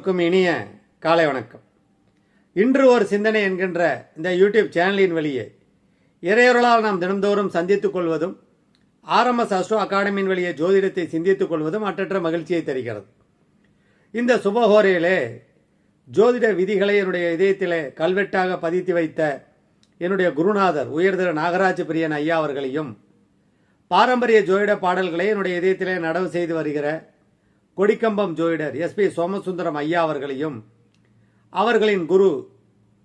எல்லோருக்கும் இனிய காலை வணக்கம். இன்று ஒரு சிந்தனை என்கின்ற இந்த யூடியூப் சேனலின் வழியே இறையொருளால் நாம் தினந்தோறும் சந்தித்துக் கொள்வதும் ஆர்எம்எஸ் அஸ்ட்ரோ அகாடமியின் வழியே ஜோதிடத்தை சிந்தித்துக் கொள்வதும் அற்றற்ற மகிழ்ச்சியை தருகிறது. இந்த சுபஹோரையிலே ஜோதிட விதிகளை என்னுடைய இதயத்திலே கல்வெட்டாக பதித்து வைத்த என்னுடைய குருநாதர் உயர்திரு நாகராஜ பிரியன் ஐயா அவர்களையும் பாரம்பரிய ஜோதிட பாடல்களை என்னுடைய இதயத்திலே நடவு செய்து வருகிற கொடிக்கம்பம் ஜோதிடர் எஸ்பி சோமசுந்தரம் ஐயா அவர்களையும் அவர்களின் குரு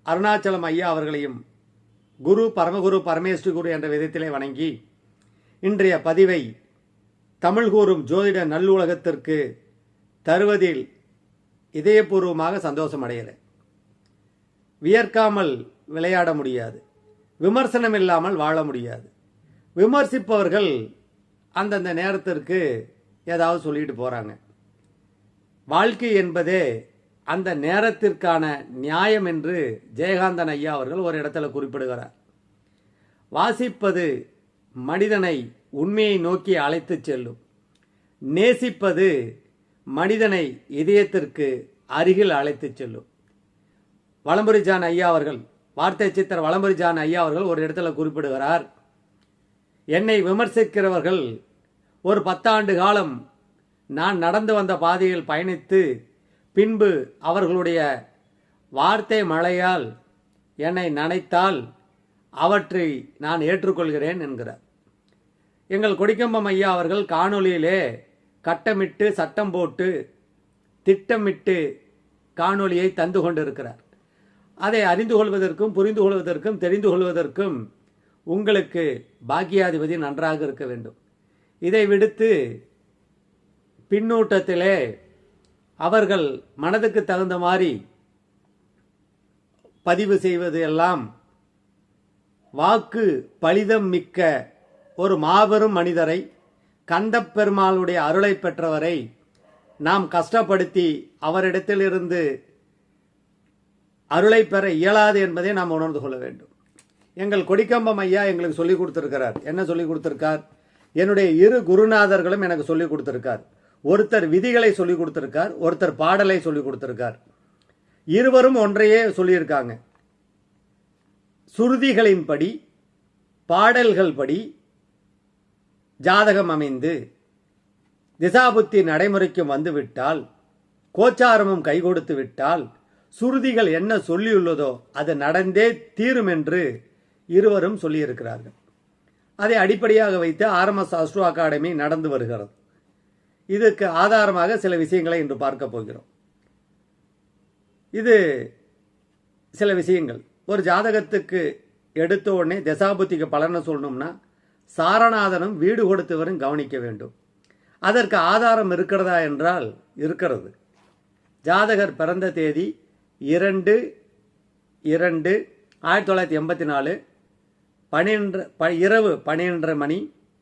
அருணாச்சலம் ஐயா அவர்களையும் குரு பரமகுரு பரமேஸ்வரி குரு என்ற விதத்திலே வணங்கி இன்றைய பதிவை தமிழ் கூறும் ஜோதிட நல்லுலகத்திற்கு தருவதில் இதயபூர்வமாக சந்தோஷம் அடைகிறேன் வியர்க்காமல் விளையாட முடியாது. விமர்சனம் இல்லாமல் வாழ முடியாது. விமர்சிப்பவர்கள் அந்தந்த நேரத்திற்கு ஏதாவது சொல்லிட்டு போகிறாங்க வாழ்க்கை என்பதே அந்த நேரத்திற்கான நியாயம் என்று ஜெயகாந்தன் ஐயா அவர்கள் ஒரு இடத்துல குறிப்பிடுகிறார். வாசிப்பது மனிதனை உண்மையை நோக்கி அழைத்துச் செல்லும். நேசிப்பது மனிதனை இதயத்திற்கு அருகில் அழைத்துச் செல்லும். வளம்புரிஜான் ஐயா அவர்கள் வார்த்தை சித்தர் வளம்புரிஜான் ஐயா அவர்கள் ஒரு இடத்துல குறிப்பிடுகிறார். என்னை விமர்சிக்கிறவர்கள் ஒரு பத்தாண்டு காலம் நான் நடந்து வந்த பாதையில் பயணித்து பின்பு அவர்களுடைய வார்த்தை மழையால் என்னை நனைத்தால் அவற்றை நான் ஏற்றுக்கொள்கிறேன் என்கிறார். எங்கள் கொடிக்கம்பம் ஐயா அவர்கள் காணொளியிலே கட்டமிட்டு சட்டம் போட்டு திட்டமிட்டு காணொலியை தந்து கொண்டிருக்கிறார். அதை அறிந்து கொள்வதற்கும் புரிந்து கொள்வதற்கும் தெரிந்து கொள்வதற்கும் உங்களுக்கு பாக்கியாதிபதி நன்றாக இருக்க வேண்டும். இதை விடுத்து பின்னூட்டத்திலே அவர்கள் மனதுக்கு தகுந்த மாதிரி பதிவு செய்வது எல்லாம் வாக்கு பலிதம் மிக்க ஒரு மாபெரும் மனிதரை கந்தப்பெருமாளுடைய அருளை பெற்றவரை நாம் கஷ்டப்படுத்தி அவரிடத்திலிருந்து அருளை பெற இயலாது என்பதை நாம் உணர்ந்து கொள்ள வேண்டும். எங்கள் கொடிக்கம்பம் ஐயா எங்களுக்கு சொல்லிக் கொடுத்திருக்கிறார். என்ன சொல்லிக் கொடுத்திருக்கார்? என்னுடைய இரு குருநாதர்களும் எனக்கு சொல்லிக் கொடுத்திருக்கார். ஒருத்தர் விதிகளை சொல்லிக் கொடுத்திருக்கார் ஒருத்தர் பாடலை சொல்லிக் கொடுத்திருக்கார். இருவரும் ஒன்றையே சொல்லியிருக்காங்க. சுருதிகளின்படி பாடல்கள் படி ஜாதகம் அமைந்து திசாபுத்தி நடைமுறைக்கு வந்துவிட்டால் கோச்சாரமும் கை கொடுத்து விட்டால் சுருதிகள் என்ன சொல்லியுள்ளதோ அது நடந்தே தீரும் என்று இருவரும் சொல்லியிருக்கிறார்கள். அதை அடிப்படையாக வைத்து ஆர்எம்எஸ் அஸ்ட்ரோ அகாடமி நடந்து வருகிறது. இதுக்கு ஆதாரமாக சில விஷயங்களை இன்று பார்க்க போகிறோம். இது சில விஷயங்கள். ஒரு ஜாதகத்துக்கு எடுத்த உடனே தசாபுத்திக்கு பலனை சொல்லணும்னா சாரநாதனும் வீடு கொடுத்தவரும் கவனிக்க வேண்டும். அதற்கு ஆதாரம் இருக்கிறதா என்றால் இருக்கிறது. ஜாதகர் பிறந்த தேதி இரண்டு இரண்டு ஆயிரத்தி தொள்ளாயிரத்தி எண்பத்தி நாலு பன்னிரெண்டு ப இரவு பன்னிரெண்டரை மணி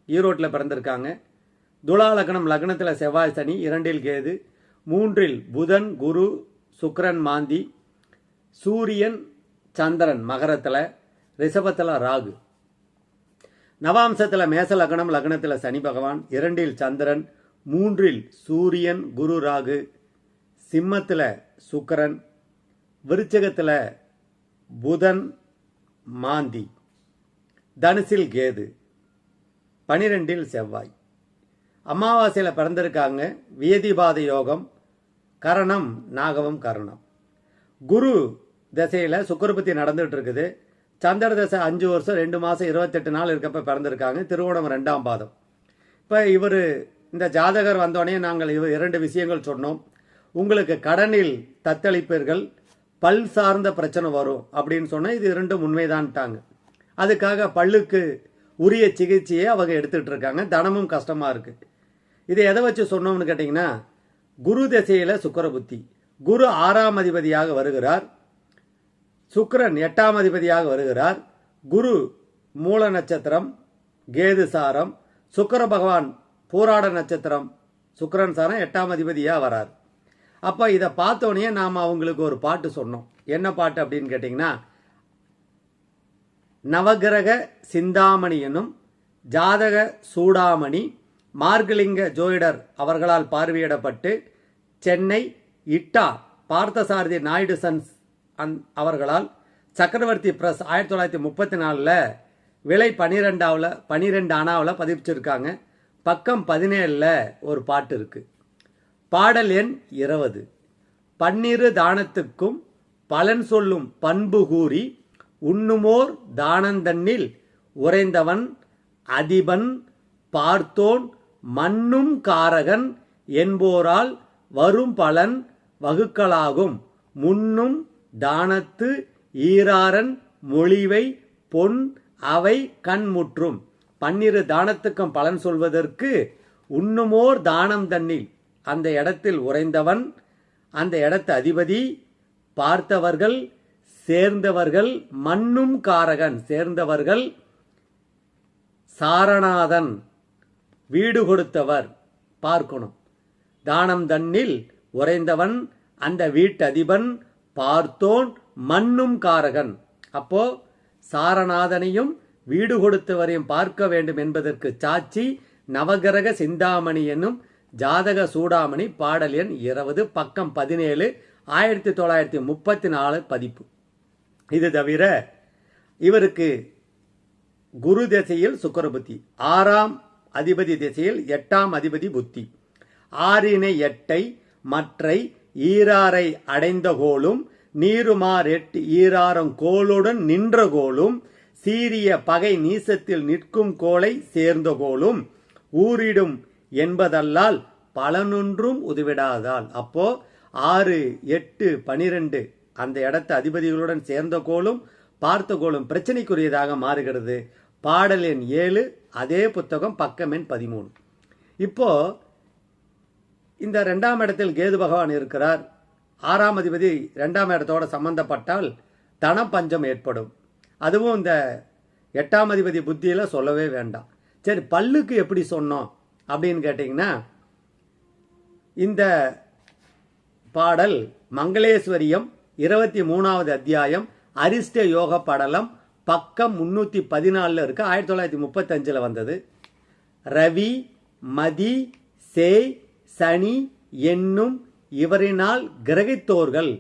ஈரோட்டில் பிறந்திருக்காங்க. துலா லக்னம் லக்னத்தில் செவ்வாய் சனி இரண்டில் கேது மூன்றில் புதன் குரு சுக்ரன் மாந்தி சூரியன் சந்திரன் மகரத்தில் ரிஷபத்தில் ராகு. நவாம்சத்தில் மேச லக்னம் லக்னத்தில் சனி பகவான் இரண்டில் சந்திரன் மூன்றில் சூரியன் குரு ராகு சிம்மத்தில் சுக்கரன் விருச்சகத்தில் புதன் மாந்தி. தனுசில் கேது பனிரெண்டில் செவ்வாய். அமாவாசையில் பிறந்திருக்காங்க. வியதிபாத யோகம் கரணம் நாகவம் கரணம். குரு திசையில் சுக்கரபத்தி நடந்துட்டு இருக்குது சந்திர தசை அஞ்சு வருஷம் ரெண்டு மாதம் இருபத்தெட்டு நாள் இருக்கப்ப பிறந்திருக்காங்க. திருவோணம் ரெண்டாம் பாதம். இப்போ இவர் இந்த ஜாதகர் வந்தோடனே நாங்கள் இவ இரண்டு விஷயங்கள் சொன்னோம். உங்களுக்கு கடனில் தத்தளிப்பீர்கள் பல் சார்ந்த பிரச்சனை வரும் அப்படின்னு சொன்னால் இது இரண்டும் உண்மைதான்ட்டாங்க. அதுக்காக பல்லுக்கு உரிய சிகிச்சையை அவங்க எடுத்துகிட்டு இருக்காங்க தனமும் கஷ்டமாக இருக்குது இதை எதை வச்சு சொன்னோம்னு கேட்டிங்கன்னா குரு திசையில் சுக்கர புத்தி. குரு ஆறாம் அதிபதியாக வருகிறார். சுக்கரன் எட்டாம் அதிபதியாக வருகிறார். குரு மூல நட்சத்திரம் கேது சாரம் சுக்கர பகவான் பூராட நட்சத்திரம் சுக்கரன் சாரம் எட்டாம் அதிபதியாக வரார். அப்போ இதை பார்த்தோன்னே நாம் அவங்களுக்கு ஒரு பாட்டு சொன்னோம். என்ன பாட்டு அப்படின்னு கேட்டிங்கன்னா நவகிரக சிந்தாமணி எனும் ஜாதக சூடாமணி மார்கலிங்க ஜோதிடர் அவர்களால் பார்வையிடப்பட்டு சென்னை இட்டா பார்த்தசாரதி நாயுடு சன்ஸ் அந் அவர்களால் சக்கரவர்த்தி பிரஸ் ஆயிரத்தி தொள்ளாயிரத்தி முப்பத்தி நாலில் விலை பன்னிரெண்டாவில் பன்னிரெண்டு அணாவில் பதிப்பிச்சிருக்காங்க. பக்கம் பதினேழில் ஒரு பாட்டு இருக்குது பாடல் எண் இருபது. பன்னிரு தானத்துக்கும் பலன் சொல்லும் பண்பு கூறி உண்ணுமோர் தானந்தன்னில் உறைந்தவன் அதிபன் பார்த்தோன் மண்ணும் காரகன் என்போரால் வரும் பலன் வகுக்கலாகும். முன்னும் தானத்து ஈராரன் மொழிவை பொன் அவை கண்முற்றும் பன்னிரு தானத்துக்கும் பலன் சொல்வதற்கு உண்ணுமோர் தானம் தன்னில். அந்த இடத்தில் உறைந்தவன் அந்த இடத்து அதிபதி பார்த்தவர்கள் சேர்ந்தவர்கள் மண்ணும் காரகன் சேர்ந்தவர்கள் சாரநாதன். வீடு கொடுத்தவர் பார்க்கணும். தானம் தன்னில் உறைந்தவன் அந்த வீட்டதிபன் பார்த்தோன் மண்ணும் காரகன். அப்போ சாரநாதனையும் வீடு கொடுத்தவரையும் பார்க்க வேண்டும் என்பதற்கு சாட்சி நவகிரக சிந்தாமணி என்னும் ஜாதக சூடாமணி பாடல் எண் இருபது பக்கம் பதினேழு ஆயிரத்தி தொள்ளாயிரத்தி முப்பத்தி நாலு பதிப்பு. இது தவிர இவருக்கு குரு திசையில் சுக்கரபுத்தி ஆறாம் அதிபதி திசையில் எட்டாம் அதிபதி புத்தி. ஆறினை எட்டை மற்றை ஈராரை அடைந்த கோலும் நீருமார் எட்டு ஈராரம் கோளுடன் நின்ற கோலும் சீரிய பகை நீசத்தில் நிற்கும் கோலை சேர்ந்த கோலும் ஊரிடும் என்பதல்லால் பலனொன்றும் உதவிடாதால். அப்போ ஆறு எட்டு பனிரெண்டு அந்த இடத்த அதிபதிகளுடன் சேர்ந்த கோலும் பார்த்த கோலும் பிரச்சனைக்குரியதாக மாறுகிறது. பாடலின் ஏழு அதே புத்தகம் பக்கம் எண் பதிமூணு. இப்போ இந்த ரெண்டாம் இடத்தில் கேது பகவான் இருக்கிறார். ஆறாம் அதிபதி ரெண்டாம் இடத்தோட சம்பந்தப்பட்டால் தனப்பஞ்சம் ஏற்படும். அதுவும் இந்த எட்டாம் அதிபதி புத்தியில் சொல்லவே வேண்டாம். சரி பல்லுக்கு எப்படி சொன்னோம் அப்படின்னு கேட்டிங்கன்னா இந்த பாடல் மங்களேஸ்வரியம் இருபத்தி மூணாவது அத்தியாயம் அரிஷ்ட யோக படலம் பக்கம் முன்னூற்றி பதினாலில் இருக்கு. ஆயிரத்தி தொள்ளாயிரத்தி முப்பத்தஞ்சில் வந்தது. ரவி மதி சேய் சனி என்னும் இவரினால் கிரகித்தோர்கள்.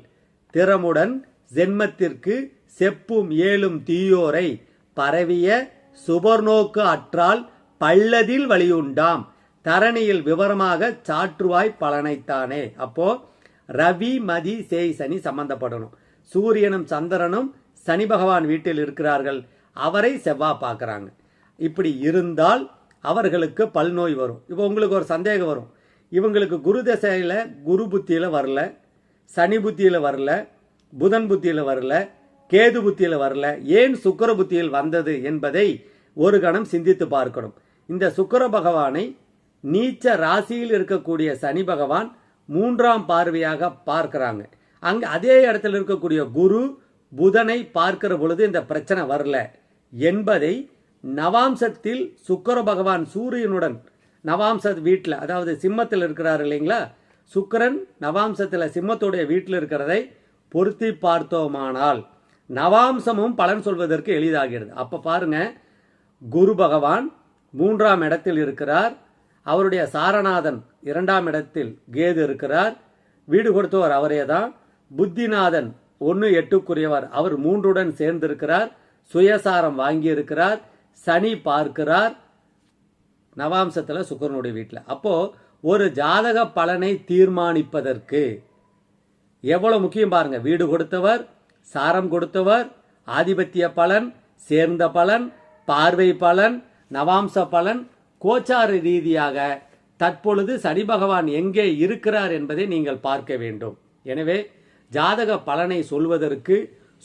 திறமுடன் ஜென்மத்திற்கு செப்பும் ஏழும் தீயோரை பரவிய சுபர்நோக்கு அற்றால் பள்ளதில் வழியுண்டாம். தரணியில் விவரமாக சாற்றுவாய் பலனைத்தானே. அப்போ ரவி மதி சேய் சனி சம்பந்தப்படணும். சூரியனும் சந்திரனும் சனி பகவான் வீட்டில் இருக்கிறார்கள் அவரை செவ்வாய் பார்க்குறாங்க. இப்படி இருந்தால் அவர்களுக்கு பல்நோய் வரும். இப்போ உங்களுக்கு ஒரு சந்தேகம் வரும். இவங்களுக்கு குரு தசையில் குரு புத்தியில் வரல சனி புத்தியில் வரல புதன் புத்தியில் வரல கேது புத்தியில் வரல ஏன் சுக்கர புத்தியில் வந்தது என்பதை ஒரு கணம் சிந்தித்து பார்க்கணும். இந்த சுக்கர பகவானை நீச்ச ராசியில் இருக்கக்கூடிய சனி பகவான் மூன்றாம் பார்வையாக பார்க்குறாங்க. அங்கே அதே இடத்துல இருக்கக்கூடிய குரு புதனை பார்க்கிற பொழுது இந்த பிரச்சனை வரல. என்பதை நவாம்சத்தில் சுக்கிர பகவான் சூரியனுடன் நவாம்சத் வீட்டில் அதாவது சிம்மத்தில் இருக்கிறார் இல்லைங்களா? சுக்கிரன் நவாம்சத்தில் சிம்மத்துடைய வீட்டில் இருக்கிறதை பொருத்தி பார்த்தோமானால் நவாம்சமும் பலன் சொல்வதற்கு எளிதாகிறது. அப்போ பாருங்க குரு பகவான் மூன்றாம் இடத்தில் இருக்கிறார். அவருடைய சாரநாதன் இரண்டாம் இடத்தில் கேது இருக்கிறார். வீடு கொடுத்தவர் அவரே தான் புத்திநாதன் ஒன்று எட்டுக்குரியவர். அவர் மூன்றுடன் சேர்ந்திருக்கிறார். சுயசாரம் வாங்கியிருக்கிறார். சனி பார்க்கிறார். நவாம்சத்தில் சுக்கரனுடைய வீட்டில். அப்போ ஒரு ஜாதக பலனை தீர்மானிப்பதற்கு எவ்வளவு முக்கியம் பாருங்க. வீடு கொடுத்தவர் சாரம் கொடுத்தவர் ஆதிபத்திய பலன் சேர்ந்த பலன் பார்வை பலன் நவாம்ச பலன் கோச்சார ரீதியாக தற்பொழுது சனி பகவான் எங்கே இருக்கிறார் என்பதை நீங்கள் பார்க்க வேண்டும். எனவே ஜாதக பலனை சொல்வதற்கு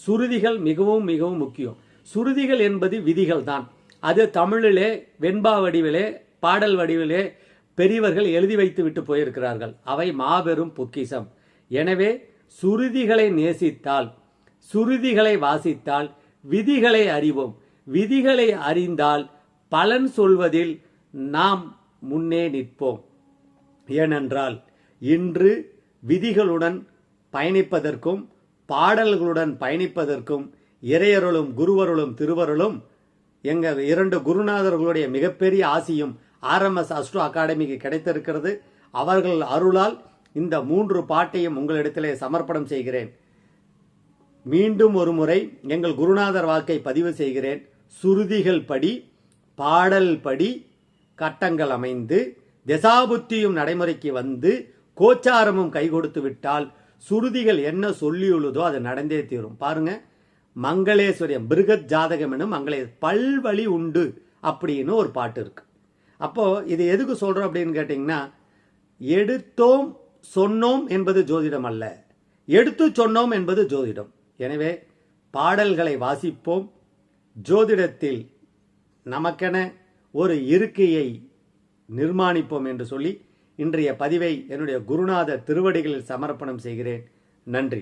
சுருதிகள் மிகவும் மிகவும் முக்கியம். சுருதிகள் என்பது விதிகள் தான் அது தமிழிலே வெண்பா வடிவிலே பாடல் வடிவிலே பெரியவர்கள் எழுதி வைத்து விட்டு போயிருக்கிறார்கள். அவை மாபெரும் பொக்கிஷம். எனவே சுருதிகளை நேசித்தால் சுருதிகளை வாசித்தால் விதிகளை அறிவோம். விதிகளை அறிந்தால் பலன் சொல்வதில் நாம் முன்னே நிற்போம். ஏனென்றால் இன்று விதிகளுடன் பயணிப்பதற்கும் பாடல்களுடன் பயணிப்பதற்கும் இறையருளும் குருவருளும் திருவருளும் எங்கள் இரண்டு குருநாதர்களுடைய மிகப்பெரிய ஆசியும் ஆர்எம்எஸ் அஸ்ட்ரோ அகாடமிக்கு கிடைத்திருக்கிறது. அவர்கள் அருளால் இந்த மூன்று பாட்டையும் உங்களிடத்திலே சமர்ப்பணம் செய்கிறேன். மீண்டும் ஒரு முறை எங்கள் குருநாதர் வாக்கை பதிவு செய்கிறேன். சுருதிகள் படி பாடல் படி கட்டங்கள் அமைந்து தசாபுத்தியும் நடைமுறைக்கு வந்து கோச்சாரமும் கை கொடுத்து விட்டால் சுருதிகள் என்ன சொல்லியுள்ளதோ அது நடந்தே தீரும். பாருங்க. மங்களேஸ்வரியம் பிருகத் ஜாதகம் எனும் மங்களே பல்வழி உண்டு அப்படின்னு ஒரு பாட்டு இருக்கு. அப்போ இது எதுக்கு சொல்றோம் அப்படின்னு கேட்டிங்கன்னா எடுத்தோம் சொன்னோம் என்பது ஜோதிடம் அல்ல. எடுத்து சொன்னோம் என்பது ஜோதிடம். எனவே பாடல்களை வாசிப்போம். ஜோதிடத்தில் நமக்கென ஒரு இருக்கையை நிர்மாணிப்போம் என்று சொல்லி இன்றைய பதிவை என்னுடைய குருநாத திருவடிகளில் சமர்ப்பணம் செய்கிறேன். நன்றி.